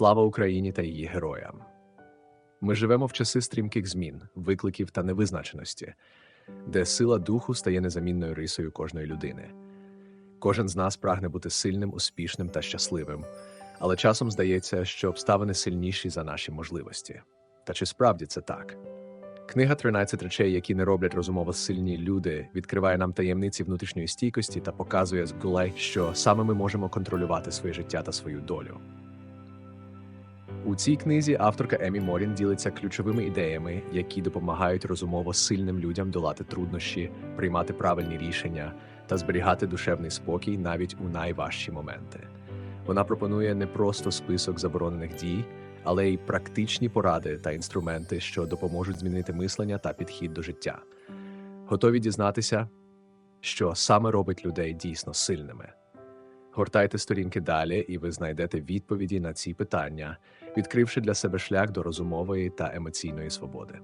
Слава Україні та її героям! Ми живемо в часи стрімких змін, викликів та невизначеності, де сила духу стає незамінною рисою кожної людини. Кожен з нас прагне бути сильним, успішним та щасливим, але часом здається, що обставини сильніші за наші можливості. Та чи справді це так? Книга «13 речей, які не роблять розумово сильні люди, відкриває нам таємниці внутрішньої стійкості та показує з що саме ми можемо контролювати своє життя та свою долю. У цій книзі авторка Емі Морін ділиться ключовими ідеями, які допомагають розумово сильним людям долати труднощі, приймати правильні рішення та зберігати душевний спокій навіть у найважчі моменти. Вона пропонує не просто список заборонених дій, але й практичні поради та інструменти, що допоможуть змінити мислення та підхід до життя. Готові дізнатися, що саме робить людей дійсно сильними. Гортайте сторінки далі, і ви знайдете відповіді на ці питання, відкривши для себе шлях до розумової та емоційної свободи.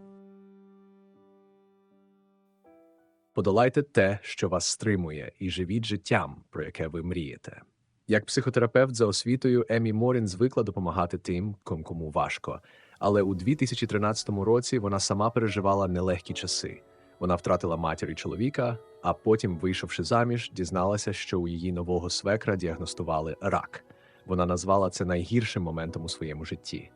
Подолайте те, що вас стримує, і живіть життям, про яке ви мрієте. Як психотерапевт за освітою Емі Морін звикла допомагати тим, ком кому важко. Але у 2013 році вона сама переживала нелегкі часи. Вона втратила матір і чоловіка, а потім, вийшовши заміж, дізналася, що у її нового свекра діагностували рак. Вона назвала це найгіршим моментом у своєму житті.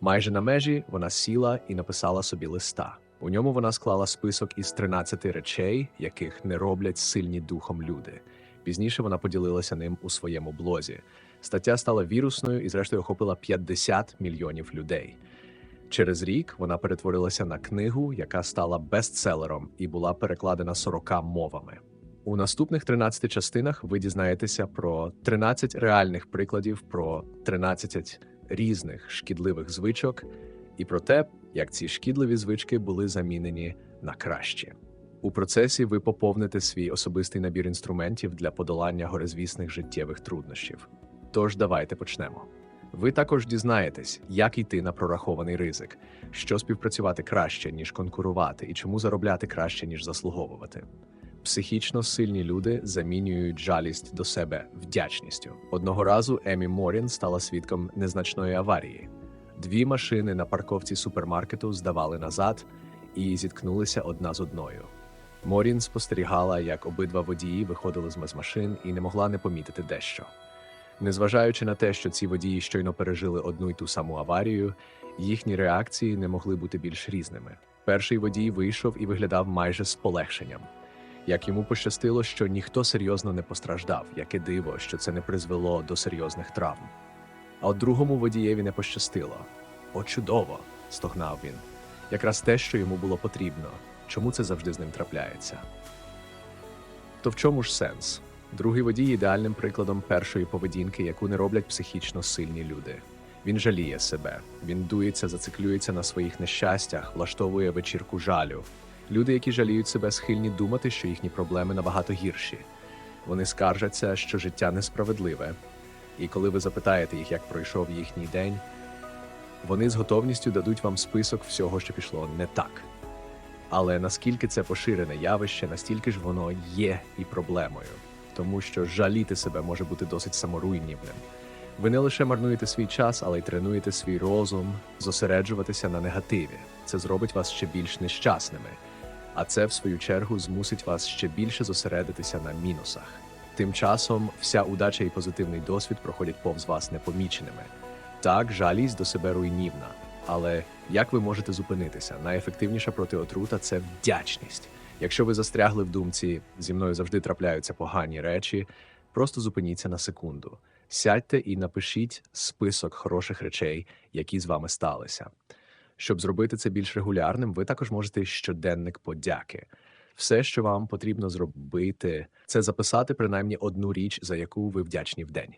Майже на межі вона сіла і написала собі листа. У ньому вона склала список із 13 речей, яких не роблять сильні духом люди. Пізніше вона поділилася ним у своєму блозі. Стаття стала вірусною і, зрештою, охопила 50 мільйонів людей. Через рік вона перетворилася на книгу, яка стала бестселером і була перекладена 40 мовами. У наступних 13 частинах ви дізнаєтеся про 13 реальних прикладів, про 13 різних шкідливих звичок і про те, як ці шкідливі звички були замінені на кращі. У процесі ви поповните свій особистий набір інструментів для подолання горизвісних життєвих труднощів. Тож давайте почнемо. Ви також дізнаєтесь, як йти на прорахований ризик, що співпрацювати краще, ніж конкурувати, і чому заробляти краще, ніж заслуговувати. Психічно сильні люди замінюють жалість до себе вдячністю. Одного разу Емі Морін стала свідком незначної аварії. Дві машини на парковці супермаркету здавали назад і зіткнулися одна з одною. Морін спостерігала, як обидва водії виходили з машин і не могла не помітити дещо. Незважаючи на те, що ці водії щойно пережили одну й ту саму аварію, їхні реакції не могли бути більш різними. Перший водій вийшов і виглядав майже з полегшенням. Як йому пощастило, що ніхто серйозно не постраждав, яке диво, що це не призвело до серйозних травм. А от другому водієві не пощастило. О, чудово! стогнав він. Якраз те, що йому було потрібно. Чому це завжди з ним трапляється? То в чому ж сенс? Другий водій ідеальним прикладом першої поведінки, яку не роблять психічно сильні люди. Він жаліє себе, він дується, зациклюється на своїх нещастях, влаштовує вечірку жалю. Люди, які жаліють себе, схильні думати, що їхні проблеми набагато гірші. Вони скаржаться, що життя несправедливе. І коли ви запитаєте їх, як пройшов їхній день, вони з готовністю дадуть вам список всього, що пішло не так. Але наскільки це поширене явище, настільки ж воно є і проблемою тому що жаліти себе може бути досить саморуйнівним. Ви не лише марнуєте свій час, але й тренуєте свій розум, зосереджуватися на негативі. Це зробить вас ще більш нещасними, а це, в свою чергу, змусить вас ще більше зосередитися на мінусах. Тим часом вся удача і позитивний досвід проходять повз вас непоміченими. Так, жалість до себе руйнівна. Але як ви можете зупинитися? Найефективніша протиотрута це вдячність. Якщо ви застрягли в думці, зі мною завжди трапляються погані речі, просто зупиніться на секунду. Сядьте і напишіть список хороших речей, які з вами сталися. Щоб зробити це більш регулярним, ви також можете щоденник подяки. Все, що вам потрібно зробити, це записати принаймні одну річ, за яку ви вдячні в день.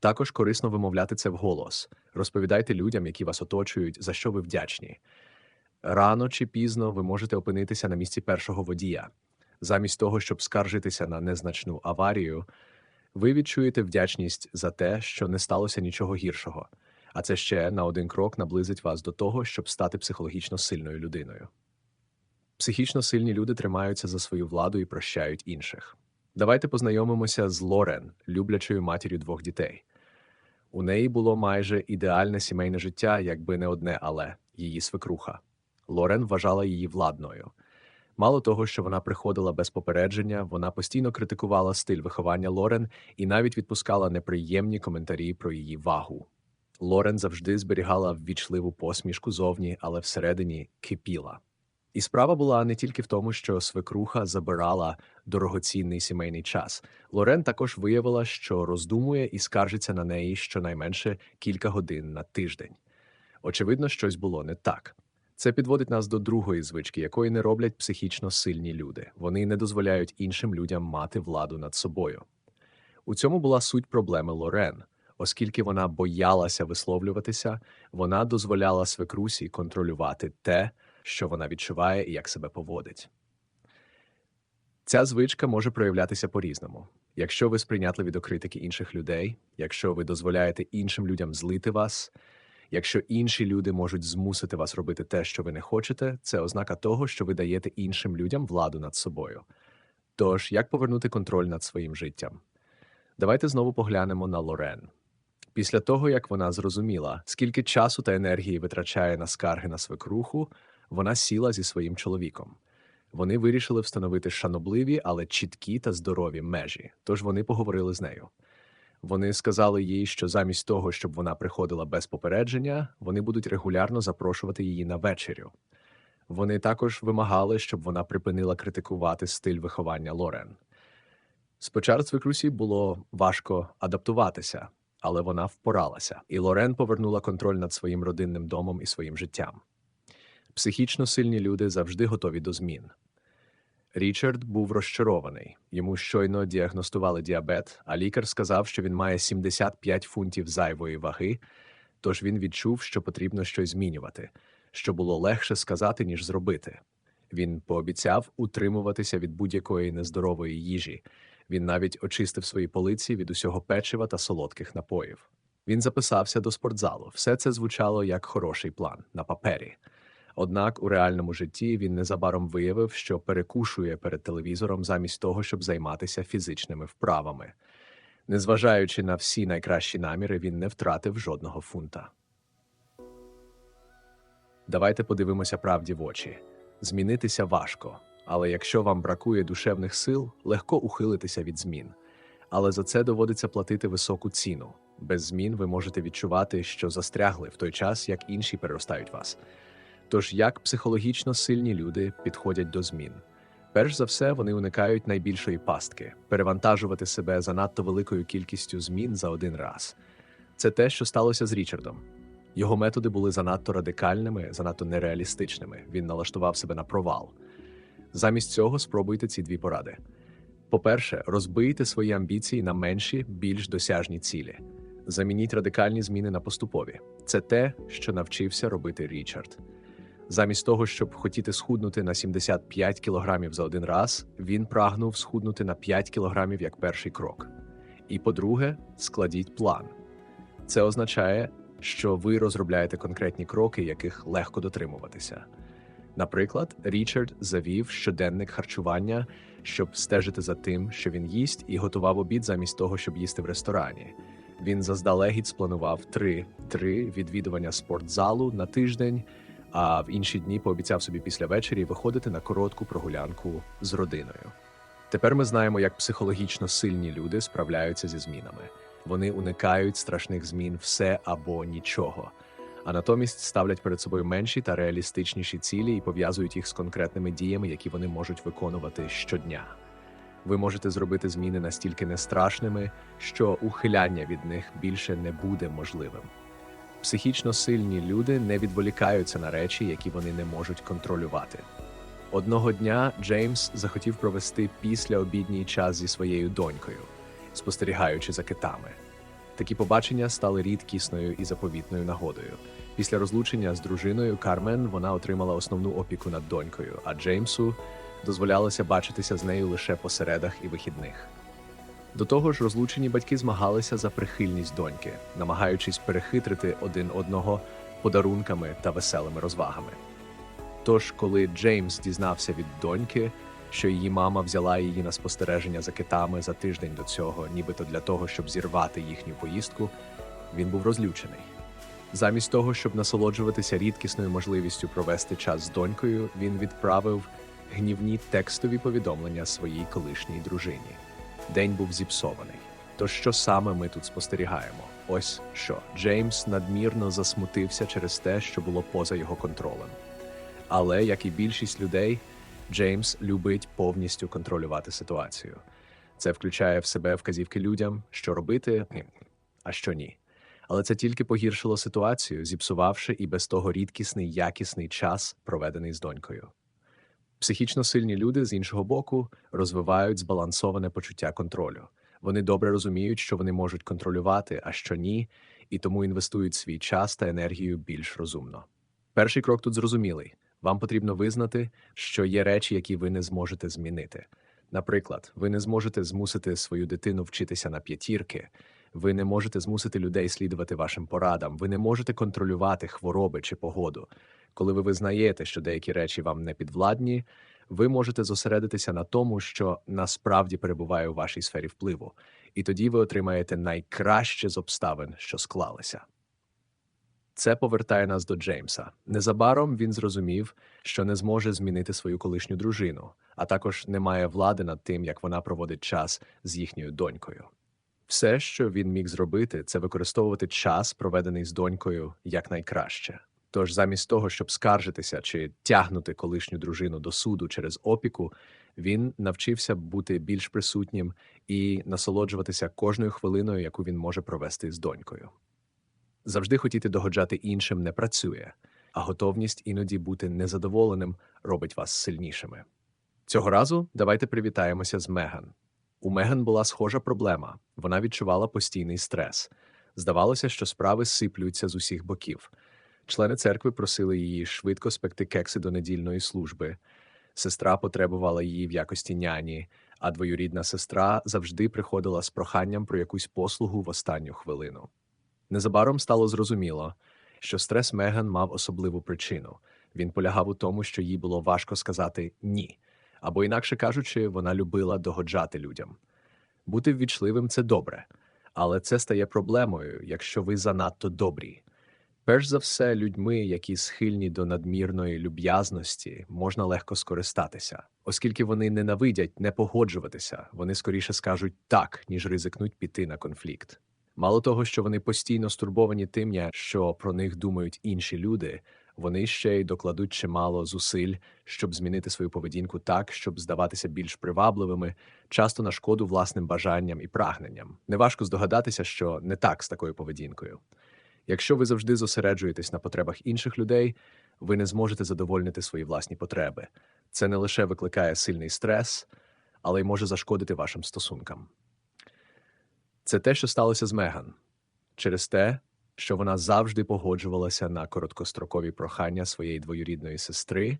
Також корисно вимовляти це вголос. Розповідайте людям, які вас оточують, за що ви вдячні. Рано чи пізно ви можете опинитися на місці першого водія. Замість того, щоб скаржитися на незначну аварію, ви відчуєте вдячність за те, що не сталося нічого гіршого, а це ще на один крок наблизить вас до того, щоб стати психологічно сильною людиною. Психічно сильні люди тримаються за свою владу і прощають інших. Давайте познайомимося з Лорен, люблячою матір'ю двох дітей. У неї було майже ідеальне сімейне життя, якби не одне, але її свекруха. Лорен вважала її владною. Мало того, що вона приходила без попередження, вона постійно критикувала стиль виховання Лорен і навіть відпускала неприємні коментарі про її вагу. Лорен завжди зберігала ввічливу посмішку зовні, але всередині кипіла. І справа була не тільки в тому, що свекруха забирала дорогоцінний сімейний час. Лорен також виявила, що роздумує і скаржиться на неї щонайменше кілька годин на тиждень. Очевидно, щось було не так. Це підводить нас до другої звички, якої не роблять психічно сильні люди. Вони не дозволяють іншим людям мати владу над собою. У цьому була суть проблеми Лорен. Оскільки вона боялася висловлюватися, вона дозволяла свекрусі контролювати те, що вона відчуває і як себе поводить. Ця звичка може проявлятися по-різному. Якщо ви сприйнятливі до критики інших людей, якщо ви дозволяєте іншим людям злити вас, якщо інші люди можуть змусити вас робити те, що ви не хочете, це ознака того, що ви даєте іншим людям владу над собою. Тож, як повернути контроль над своїм життям? Давайте знову поглянемо на Лорен. Після того, як вона зрозуміла, скільки часу та енергії витрачає на скарги на свекруху, вона сіла зі своїм чоловіком. Вони вирішили встановити шанобливі, але чіткі та здорові межі, тож вони поговорили з нею. Вони сказали їй, що замість того, щоб вона приходила без попередження, вони будуть регулярно запрошувати її на вечерю. Вони також вимагали, щоб вона припинила критикувати стиль виховання Лорен. Спочатку свекрусі було важко адаптуватися, але вона впоралася, і Лорен повернула контроль над своїм родинним домом і своїм життям. Психічно сильні люди завжди готові до змін. Річард був розчарований. Йому щойно діагностували діабет, а лікар сказав, що він має 75 фунтів зайвої ваги, тож він відчув, що потрібно щось змінювати, що було легше сказати, ніж зробити. Він пообіцяв утримуватися від будь-якої нездорової їжі. Він навіть очистив свої полиці від усього печива та солодких напоїв. Він записався до спортзалу. Все це звучало як хороший план на папері. Однак у реальному житті він незабаром виявив, що перекушує перед телевізором замість того, щоб займатися фізичними вправами. Незважаючи на всі найкращі наміри, він не втратив жодного фунта. Давайте подивимося правді в очі. Змінитися важко, але якщо вам бракує душевних сил, легко ухилитися від змін. Але за це доводиться платити високу ціну. Без змін ви можете відчувати, що застрягли в той час, як інші переростають вас. Тож як психологічно сильні люди підходять до змін? Перш за все, вони уникають найбільшої пастки перевантажувати себе занадто великою кількістю змін за один раз. Це те, що сталося з Річардом. Його методи були занадто радикальними, занадто нереалістичними. Він налаштував себе на провал. Замість цього спробуйте ці дві поради. По-перше, розбийте свої амбіції на менші, більш досяжні цілі. Замініть радикальні зміни на поступові. Це те, що навчився робити Річард. Замість того, щоб хотіти схуднути на 75 кілограмів за один раз, він прагнув схуднути на 5 кілограмів як перший крок. І по-друге, складіть план. Це означає, що ви розробляєте конкретні кроки, яких легко дотримуватися. Наприклад, Річард завів щоденник харчування, щоб стежити за тим, що він їсть, і готував обід замість того, щоб їсти в ресторані. Він заздалегідь спланував три три відвідування спортзалу на тиждень, а в інші дні пообіцяв собі після вечері виходити на коротку прогулянку з родиною. Тепер ми знаємо, як психологічно сильні люди справляються зі змінами. Вони уникають страшних змін все або нічого, а натомість ставлять перед собою менші та реалістичніші цілі і пов'язують їх з конкретними діями, які вони можуть виконувати щодня. Ви можете зробити зміни настільки нестрашними, що ухиляння від них більше не буде можливим. Психічно сильні люди не відволікаються на речі, які вони не можуть контролювати. Одного дня Джеймс захотів провести післяобідній час зі своєю донькою, спостерігаючи за китами. Такі побачення стали рідкісною і заповітною нагодою. Після розлучення з дружиною Кармен вона отримала основну опіку над донькою, а Джеймсу дозволялося бачитися з нею лише по середах і вихідних. До того ж, розлучені батьки змагалися за прихильність доньки, намагаючись перехитрити один одного подарунками та веселими розвагами. Тож, коли Джеймс дізнався від доньки, що її мама взяла її на спостереження за китами за тиждень до цього, нібито для того, щоб зірвати їхню поїздку, він був розлючений. Замість того, щоб насолоджуватися рідкісною можливістю провести час з донькою, він відправив гнівні текстові повідомлення своїй колишній дружині. День був зіпсований. То що саме ми тут спостерігаємо? Ось що Джеймс надмірно засмутився через те, що було поза його контролем. Але, як і більшість людей, Джеймс любить повністю контролювати ситуацію. Це включає в себе вказівки людям, що робити, а що ні. Але це тільки погіршило ситуацію, зіпсувавши і без того рідкісний якісний час, проведений з донькою. Психічно сильні люди з іншого боку розвивають збалансоване почуття контролю. Вони добре розуміють, що вони можуть контролювати, а що ні, і тому інвестують свій час та енергію більш розумно. Перший крок тут зрозумілий: вам потрібно визнати, що є речі, які ви не зможете змінити. Наприклад, ви не зможете змусити свою дитину вчитися на п'ятірки, ви не можете змусити людей слідувати вашим порадам, ви не можете контролювати хвороби чи погоду. Коли ви визнаєте, що деякі речі вам не підвладні, ви можете зосередитися на тому, що насправді перебуває у вашій сфері впливу, і тоді ви отримаєте найкраще з обставин, що склалися. Це повертає нас до Джеймса. Незабаром він зрозумів, що не зможе змінити свою колишню дружину, а також не має влади над тим, як вона проводить час з їхньою донькою. Все, що він міг зробити, це використовувати час, проведений з донькою, якнайкраще. Тож, замість того, щоб скаржитися чи тягнути колишню дружину до суду через опіку, він навчився бути більш присутнім і насолоджуватися кожною хвилиною, яку він може провести з донькою. Завжди хотіти догоджати іншим не працює, а готовність іноді бути незадоволеним робить вас сильнішими. Цього разу давайте привітаємося з Меган. У Меган була схожа проблема вона відчувала постійний стрес. Здавалося, що справи сиплюються з усіх боків. Члени церкви просили її швидко спекти кекси до недільної служби. Сестра потребувала її в якості няні, а двоюрідна сестра завжди приходила з проханням про якусь послугу в останню хвилину. Незабаром стало зрозуміло, що стрес Меган мав особливу причину. Він полягав у тому, що їй було важко сказати ні, або, інакше кажучи, вона любила догоджати людям. Бути ввічливим це добре, але це стає проблемою, якщо ви занадто добрі. Перш за все, людьми, які схильні до надмірної люб'язності, можна легко скористатися, оскільки вони ненавидять не погоджуватися, вони скоріше скажуть так, ніж ризикнуть піти на конфлікт. Мало того, що вони постійно стурбовані тим, що про них думають інші люди, вони ще й докладуть чимало зусиль, щоб змінити свою поведінку так, щоб здаватися більш привабливими, часто на шкоду власним бажанням і прагненням. Неважко здогадатися, що не так з такою поведінкою. Якщо ви завжди зосереджуєтесь на потребах інших людей, ви не зможете задовольнити свої власні потреби. Це не лише викликає сильний стрес, але й може зашкодити вашим стосункам. Це те, що сталося з Меган, через те, що вона завжди погоджувалася на короткострокові прохання своєї двоюрідної сестри,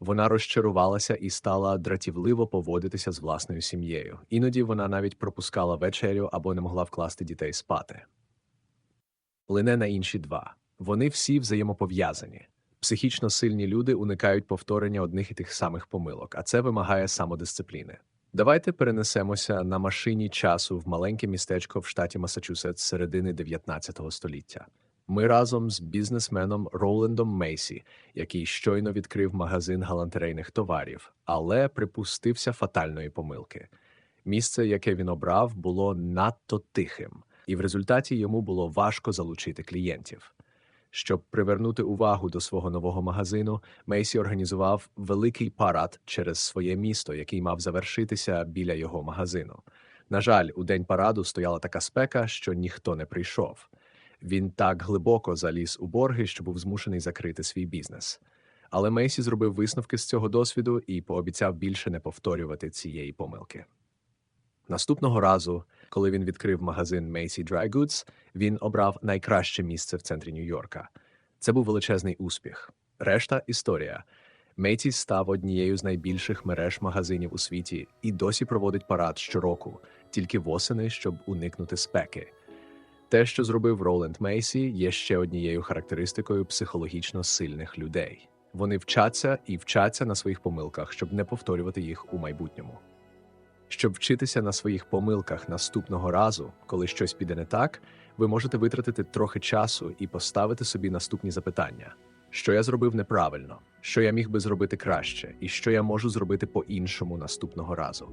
вона розчарувалася і стала дратівливо поводитися з власною сім'єю. Іноді вона навіть пропускала вечерю або не могла вкласти дітей спати. Лине на інші два. Вони всі взаємопов'язані. Психічно сильні люди уникають повторення одних і тих самих помилок, а це вимагає самодисципліни. Давайте перенесемося на машині часу в маленьке містечко в штаті Масачусетс середини 19 століття. Ми разом з бізнесменом Ролендом Мейсі, який щойно відкрив магазин галантерейних товарів, але припустився фатальної помилки. Місце, яке він обрав, було надто тихим, і в результаті йому було важко залучити клієнтів. Щоб привернути увагу до свого нового магазину, Мейсі організував великий парад через своє місто, який мав завершитися біля його магазину. На жаль, у день параду стояла така спека, що ніхто не прийшов. Він так глибоко заліз у борги, що був змушений закрити свій бізнес. Але Мейсі зробив висновки з цього досвіду і пообіцяв більше не повторювати цієї помилки. Наступного разу, коли він відкрив магазин Macy Dry Goods, він обрав найкраще місце в центрі Нью-Йорка. Це був величезний успіх. Решта історія. Macy's став однією з найбільших мереж магазинів у світі і досі проводить парад щороку, тільки восени, щоб уникнути спеки. Те, що зробив Роленд Мейсі, є ще однією характеристикою психологічно сильних людей. Вони вчаться і вчаться на своїх помилках, щоб не повторювати їх у майбутньому. Щоб вчитися на своїх помилках наступного разу, коли щось піде не так, ви можете витратити трохи часу і поставити собі наступні запитання: що я зробив неправильно, що я міг би зробити краще, і що я можу зробити по-іншому наступного разу.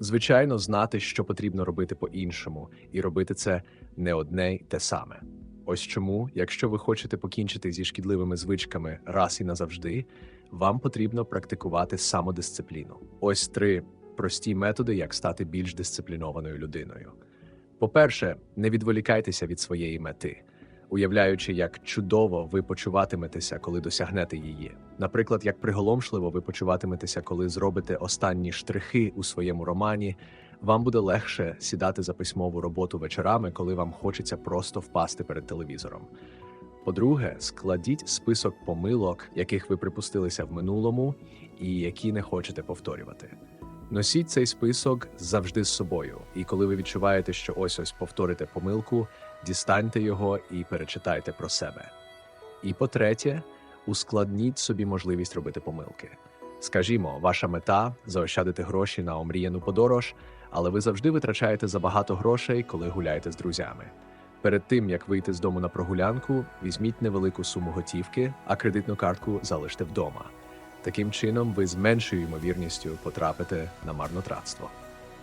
Звичайно, знати, що потрібно робити по-іншому, і робити це не одне й те саме. Ось чому, якщо ви хочете покінчити зі шкідливими звичками раз і назавжди, вам потрібно практикувати самодисципліну. Ось три прості методи, як стати більш дисциплінованою людиною. По-перше, не відволікайтеся від своєї мети, уявляючи, як чудово ви почуватиметеся, коли досягнете її. Наприклад, як приголомшливо ви почуватиметеся, коли зробите останні штрихи у своєму романі. Вам буде легше сідати за письмову роботу вечорами, коли вам хочеться просто впасти перед телевізором. По-друге, складіть список помилок, яких ви припустилися в минулому, і які не хочете повторювати. Носіть цей список завжди з собою, і коли ви відчуваєте, що ось ось повторите помилку, дістаньте його і перечитайте про себе. І по-третє, ускладніть собі можливість робити помилки. Скажімо, ваша мета заощадити гроші на омріяну подорож, але ви завжди витрачаєте забагато грошей, коли гуляєте з друзями. Перед тим як вийти з дому на прогулянку, візьміть невелику суму готівки, а кредитну картку залиште вдома. Таким чином, ви з меншою ймовірністю потрапите на марнотратство.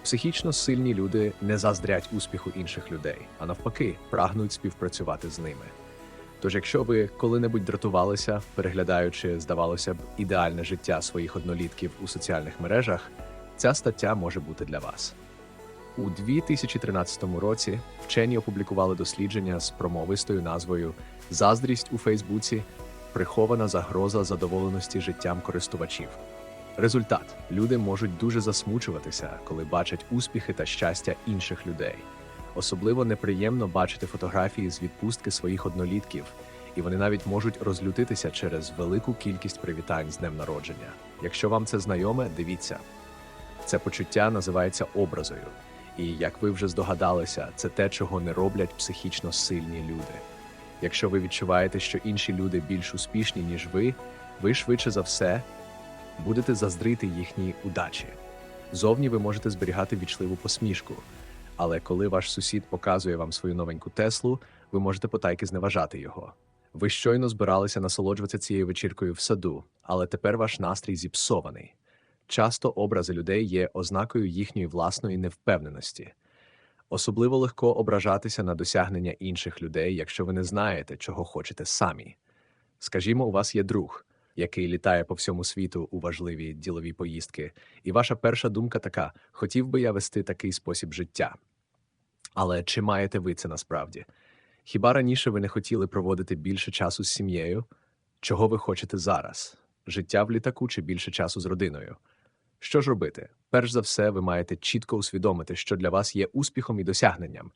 Психічно сильні люди не заздрять успіху інших людей, а навпаки, прагнуть співпрацювати з ними. Тож, якщо ви коли-небудь дратувалися, переглядаючи, здавалося б, ідеальне життя своїх однолітків у соціальних мережах, ця стаття може бути для вас. У 2013 році вчені опублікували дослідження з промовистою назвою Заздрість у Фейсбуці прихована загроза задоволеності життям користувачів. Результат: люди можуть дуже засмучуватися, коли бачать успіхи та щастя інших людей. Особливо неприємно бачити фотографії з відпустки своїх однолітків, і вони навіть можуть розлютитися через велику кількість привітань з днем народження. Якщо вам це знайоме, дивіться. Це почуття називається образою, і як ви вже здогадалися, це те, чого не роблять психічно сильні люди. Якщо ви відчуваєте, що інші люди більш успішні, ніж ви, ви швидше за все будете заздрити їхній удачі. Зовні ви можете зберігати вічливу посмішку, але коли ваш сусід показує вам свою новеньку Теслу, ви можете потайки зневажати його. Ви щойно збиралися насолоджуватися цією вечіркою в саду, але тепер ваш настрій зіпсований. Часто образи людей є ознакою їхньої власної невпевненості. Особливо легко ображатися на досягнення інших людей, якщо ви не знаєте, чого хочете самі. Скажімо, у вас є друг, який літає по всьому світу у важливі ділові поїздки, і ваша перша думка така: хотів би я вести такий спосіб життя. Але чи маєте ви це насправді? Хіба раніше ви не хотіли проводити більше часу з сім'єю? Чого ви хочете зараз? Життя в літаку чи більше часу з родиною? Що ж робити? Перш за все, ви маєте чітко усвідомити, що для вас є успіхом і досягненням.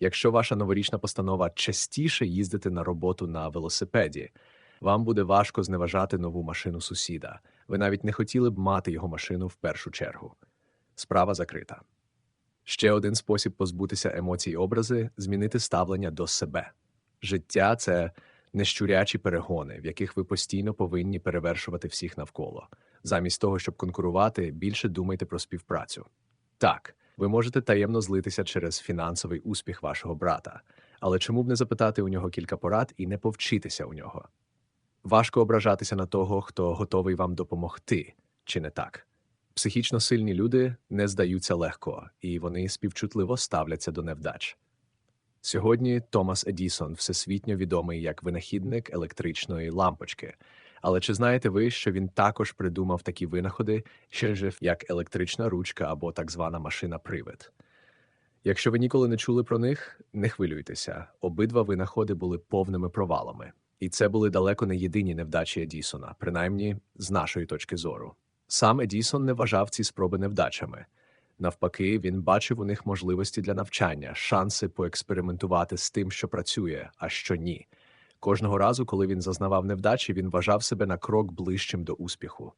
Якщо ваша новорічна постанова частіше їздити на роботу на велосипеді, вам буде важко зневажати нову машину сусіда. Ви навіть не хотіли б мати його машину в першу чергу. Справа закрита. Ще один спосіб позбутися емоцій і образи змінити ставлення до себе. Життя це нещурячі перегони, в яких ви постійно повинні перевершувати всіх навколо. Замість того, щоб конкурувати, більше думайте про співпрацю. Так, ви можете таємно злитися через фінансовий успіх вашого брата, але чому б не запитати у нього кілька порад і не повчитися у нього? Важко ображатися на того, хто готовий вам допомогти, чи не так? Психічно сильні люди не здаються легко, і вони співчутливо ставляться до невдач. Сьогодні Томас Едісон всесвітньо відомий як винахідник електричної лампочки. Але чи знаєте ви, що він також придумав такі винаходи, ще як електрична ручка або так звана машина-привид? Якщо ви ніколи не чули про них, не хвилюйтеся. Обидва винаходи були повними провалами, і це були далеко не єдині невдачі Едісона, принаймні з нашої точки зору. Сам Едісон не вважав ці спроби невдачами. Навпаки, він бачив у них можливості для навчання, шанси поекспериментувати з тим, що працює, а що ні. Кожного разу, коли він зазнавав невдачі, він вважав себе на крок ближчим до успіху.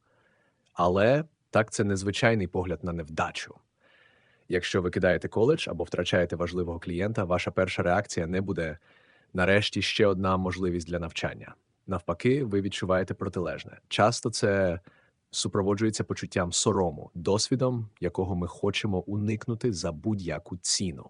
Але так це незвичайний погляд на невдачу. Якщо ви кидаєте коледж або втрачаєте важливого клієнта, ваша перша реакція не буде нарешті ще одна можливість для навчання. Навпаки, ви відчуваєте протилежне. Часто це супроводжується почуттям сорому, досвідом, якого ми хочемо уникнути за будь-яку ціну.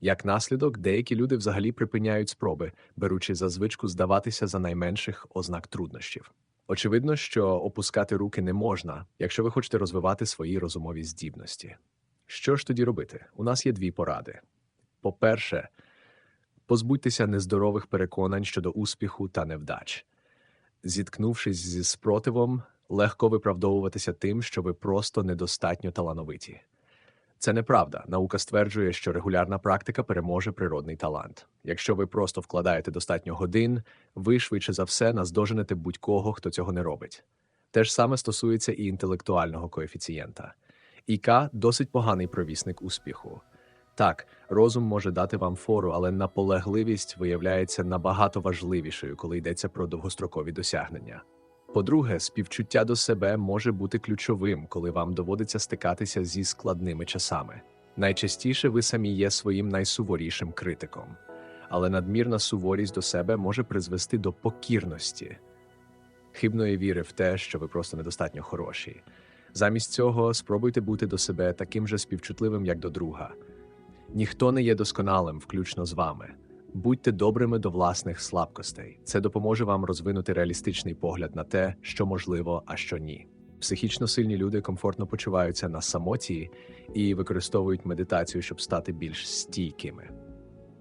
Як наслідок, деякі люди взагалі припиняють спроби, беручи за звичку здаватися за найменших ознак труднощів. Очевидно, що опускати руки не можна, якщо ви хочете розвивати свої розумові здібності. Що ж тоді робити? У нас є дві поради. По-перше, позбудьтеся нездорових переконань щодо успіху та невдач. Зіткнувшись зі спротивом, легко виправдовуватися тим, що ви просто недостатньо талановиті. Це неправда. Наука стверджує, що регулярна практика переможе природний талант. Якщо ви просто вкладаєте достатньо годин, ви швидше за все наздоженете будь-кого, хто цього не робить. Те ж саме стосується і інтелектуального коефіцієнта. ІК досить поганий провісник успіху. Так, розум може дати вам фору, але наполегливість виявляється набагато важливішою, коли йдеться про довгострокові досягнення. По-друге, співчуття до себе може бути ключовим, коли вам доводиться стикатися зі складними часами. Найчастіше ви самі є своїм найсуворішим критиком, але надмірна суворість до себе може призвести до покірності, хибної віри в те, що ви просто недостатньо хороші. Замість цього спробуйте бути до себе таким же співчутливим, як до друга. Ніхто не є досконалим, включно з вами. Будьте добрими до власних слабкостей. Це допоможе вам розвинути реалістичний погляд на те, що можливо, а що ні. Психічно сильні люди комфортно почуваються на самоті і використовують медитацію, щоб стати більш стійкими.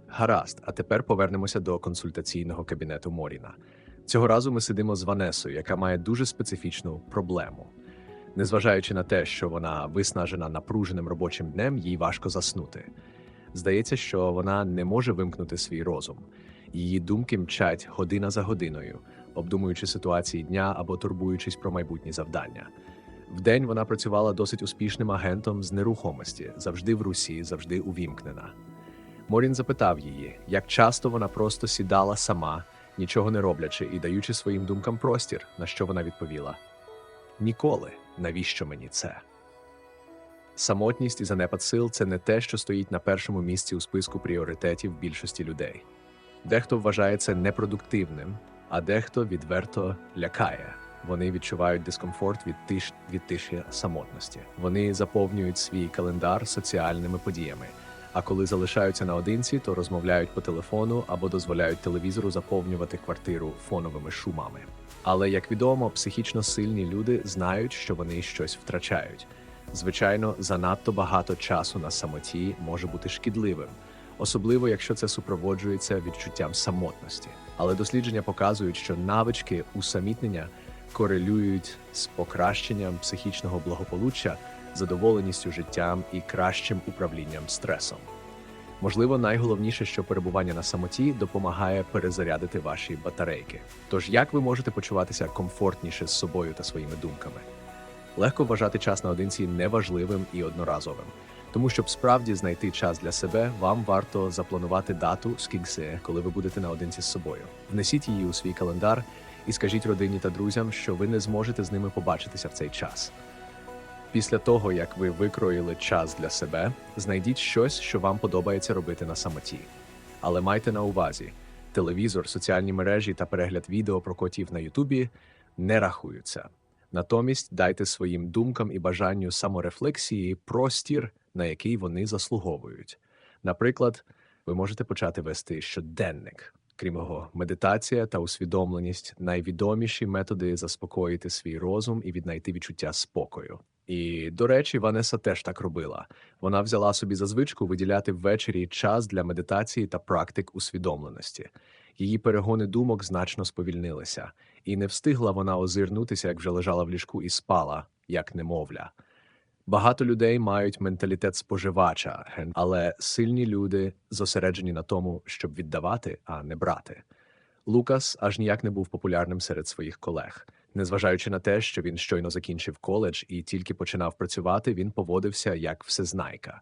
Гаразд, а тепер повернемося до консультаційного кабінету Моріна. Цього разу ми сидимо з Ванесою, яка має дуже специфічну проблему. Незважаючи на те, що вона виснажена напруженим робочим днем, їй важко заснути. Здається, що вона не може вимкнути свій розум. Її думки мчать година за годиною, обдумуючи ситуації дня або турбуючись про майбутні завдання. Вдень вона працювала досить успішним агентом з нерухомості, завжди в русі, завжди увімкнена. Морін запитав її, як часто вона просто сідала сама, нічого не роблячи і даючи своїм думкам простір, на що вона відповіла: Ніколи, навіщо мені це? Самотність і занепад сил це не те, що стоїть на першому місці у списку пріоритетів більшості людей. Дехто вважає це непродуктивним, а дехто відверто лякає. Вони відчувають дискомфорт від тиш від тиші самотності. Вони заповнюють свій календар соціальними подіями. А коли залишаються наодинці, то розмовляють по телефону або дозволяють телевізору заповнювати квартиру фоновими шумами. Але як відомо, психічно сильні люди знають, що вони щось втрачають. Звичайно, занадто багато часу на самоті може бути шкідливим, особливо якщо це супроводжується відчуттям самотності. Але дослідження показують, що навички усамітнення корелюють з покращенням психічного благополуччя, задоволеністю життям і кращим управлінням стресом. Можливо, найголовніше, що перебування на самоті допомагає перезарядити ваші батарейки. Тож як ви можете почуватися комфортніше з собою та своїми думками? Легко вважати час наодинці неважливим і одноразовим. Тому, щоб справді знайти час для себе, вам варто запланувати дату скінкси, коли ви будете наодинці з собою. Внесіть її у свій календар і скажіть родині та друзям, що ви не зможете з ними побачитися в цей час. Після того, як ви викроїли час для себе, знайдіть щось, що вам подобається робити на самоті. Але майте на увазі, телевізор, соціальні мережі та перегляд відео про котів на Ютубі не рахуються. Натомість дайте своїм думкам і бажанню саморефлексії простір, на який вони заслуговують. Наприклад, ви можете почати вести щоденник. Крім того, медитація та усвідомленість найвідоміші методи заспокоїти свій розум і віднайти відчуття спокою. І, до речі, Ванеса теж так робила. Вона взяла собі за звичку виділяти ввечері час для медитації та практик усвідомленості. Її перегони думок значно сповільнилися, і не встигла вона озирнутися, як вже лежала в ліжку і спала, як немовля. Багато людей мають менталітет споживача, але сильні люди зосереджені на тому, щоб віддавати, а не брати. Лукас аж ніяк не був популярним серед своїх колег. Незважаючи на те, що він щойно закінчив коледж і тільки починав працювати, він поводився як всезнайка.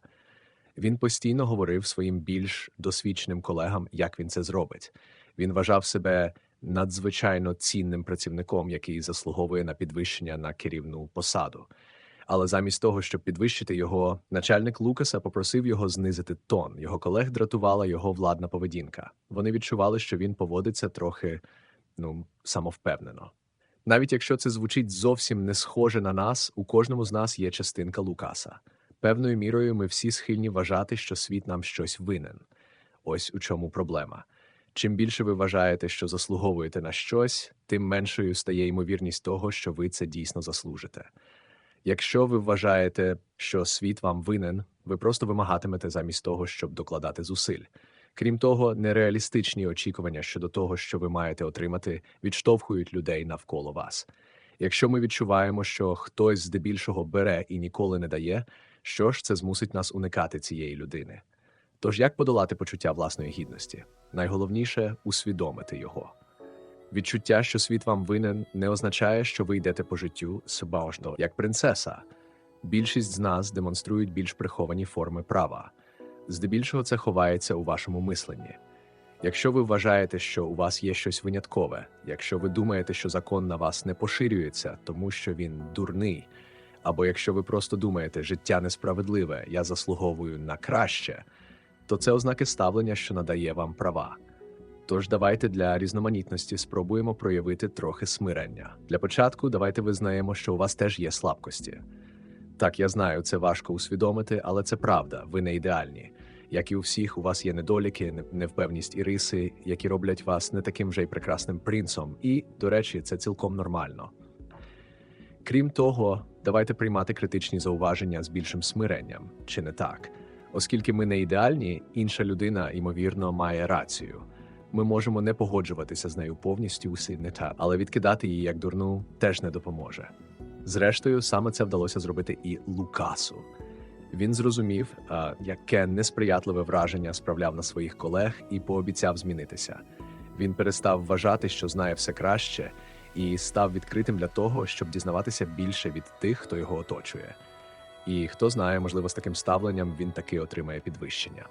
Він постійно говорив своїм більш досвідченим колегам, як він це зробить. Він вважав себе надзвичайно цінним працівником, який заслуговує на підвищення на керівну посаду. Але замість того, щоб підвищити його, начальник Лукаса попросив його знизити тон. Його колег дратувала його владна поведінка. Вони відчували, що він поводиться трохи ну самовпевнено. Навіть якщо це звучить зовсім не схоже на нас, у кожному з нас є частинка Лукаса. Певною мірою ми всі схильні вважати, що світ нам щось винен. Ось у чому проблема. Чим більше ви вважаєте, що заслуговуєте на щось, тим меншою стає ймовірність того, що ви це дійсно заслужите. Якщо ви вважаєте, що світ вам винен, ви просто вимагатимете замість того, щоб докладати зусиль. Крім того, нереалістичні очікування щодо того, що ви маєте отримати, відштовхують людей навколо вас. Якщо ми відчуваємо, що хтось здебільшого бере і ніколи не дає, що ж це змусить нас уникати цієї людини. Тож як подолати почуття власної гідності? Найголовніше усвідомити його. Відчуття, що світ вам винен, не означає, що ви йдете по життю себажно, як принцеса. Більшість з нас демонструють більш приховані форми права. Здебільшого це ховається у вашому мисленні. Якщо ви вважаєте, що у вас є щось виняткове, якщо ви думаєте, що закон на вас не поширюється, тому що він дурний, або якщо ви просто думаєте, життя несправедливе, я заслуговую на краще, то це ознаки ставлення, що надає вам права. Тож давайте для різноманітності спробуємо проявити трохи смирення. Для початку давайте визнаємо, що у вас теж є слабкості. Так, я знаю, це важко усвідомити, але це правда, ви не ідеальні. Як і у всіх, у вас є недоліки, невпевність і риси, які роблять вас не таким вже й прекрасним принцом. І, до речі, це цілком нормально. Крім того, давайте приймати критичні зауваження з більшим смиренням, чи не так? Оскільки ми не ідеальні, інша людина, ймовірно, має рацію. Ми можемо не погоджуватися з нею повністю усі не так, але відкидати її як дурну теж не допоможе. Зрештою, саме це вдалося зробити і Лукасу. Він зрозумів, яке несприятливе враження справляв на своїх колег і пообіцяв змінитися. Він перестав вважати, що знає все краще, і став відкритим для того, щоб дізнаватися більше від тих, хто його оточує. І хто знає, можливо, з таким ставленням він таки отримає підвищення.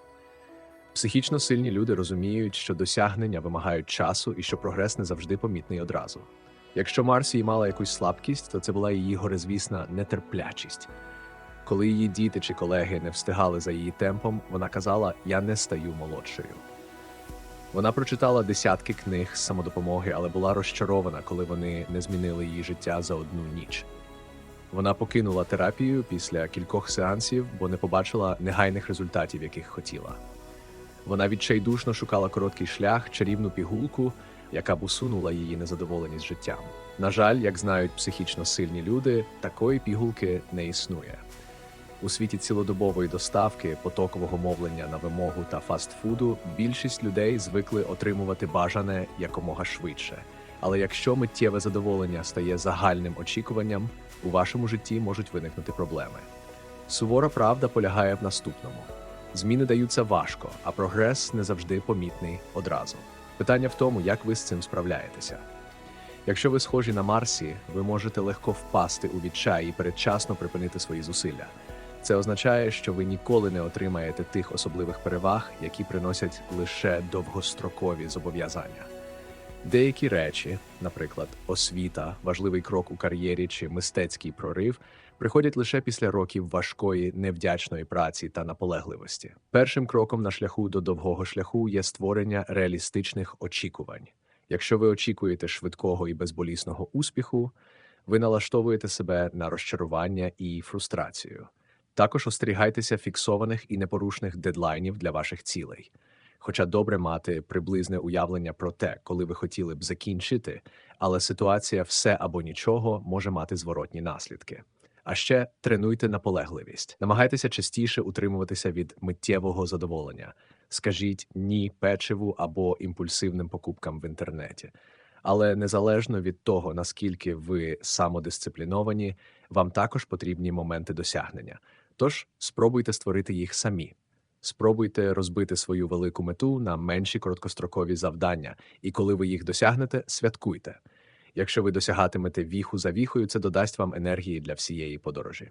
Психічно сильні люди розуміють, що досягнення вимагають часу і що прогрес не завжди помітний одразу. Якщо Марсі мала якусь слабкість, то це була її горизвісна нетерплячість. Коли її діти чи колеги не встигали за її темпом, вона казала: Я не стаю молодшою. Вона прочитала десятки книг з самодопомоги, але була розчарована, коли вони не змінили її життя за одну ніч. Вона покинула терапію після кількох сеансів, бо не побачила негайних результатів, яких хотіла. Вона відчайдушно шукала короткий шлях, чарівну пігулку, яка б усунула її незадоволеність життям. На жаль, як знають психічно сильні люди, такої пігулки не існує. У світі цілодобової доставки, потокового мовлення на вимогу та фастфуду більшість людей звикли отримувати бажане якомога швидше. Але якщо миттєве задоволення стає загальним очікуванням, у вашому житті можуть виникнути проблеми. Сувора правда полягає в наступному: зміни даються важко, а прогрес не завжди помітний одразу. Питання в тому, як ви з цим справляєтеся. Якщо ви схожі на Марсі, ви можете легко впасти у відчай і передчасно припинити свої зусилля. Це означає, що ви ніколи не отримаєте тих особливих переваг, які приносять лише довгострокові зобов'язання. Деякі речі, наприклад, освіта, важливий крок у кар'єрі чи мистецький прорив, приходять лише після років важкої, невдячної праці та наполегливості. Першим кроком на шляху до довгого шляху є створення реалістичних очікувань. Якщо ви очікуєте швидкого і безболісного успіху, ви налаштовуєте себе на розчарування і фрустрацію. Також остерігайтеся фіксованих і непорушних дедлайнів для ваших цілей. Хоча добре мати приблизне уявлення про те, коли ви хотіли б закінчити, але ситуація все або нічого може мати зворотні наслідки. А ще тренуйте наполегливість. Намагайтеся частіше утримуватися від миттєвого задоволення. Скажіть ні печиву або імпульсивним покупкам в інтернеті. Але незалежно від того, наскільки ви самодисципліновані, вам також потрібні моменти досягнення. Тож спробуйте створити їх самі. Спробуйте розбити свою велику мету на менші короткострокові завдання, і коли ви їх досягнете, святкуйте. Якщо ви досягатимете віху за віхою, це додасть вам енергії для всієї подорожі.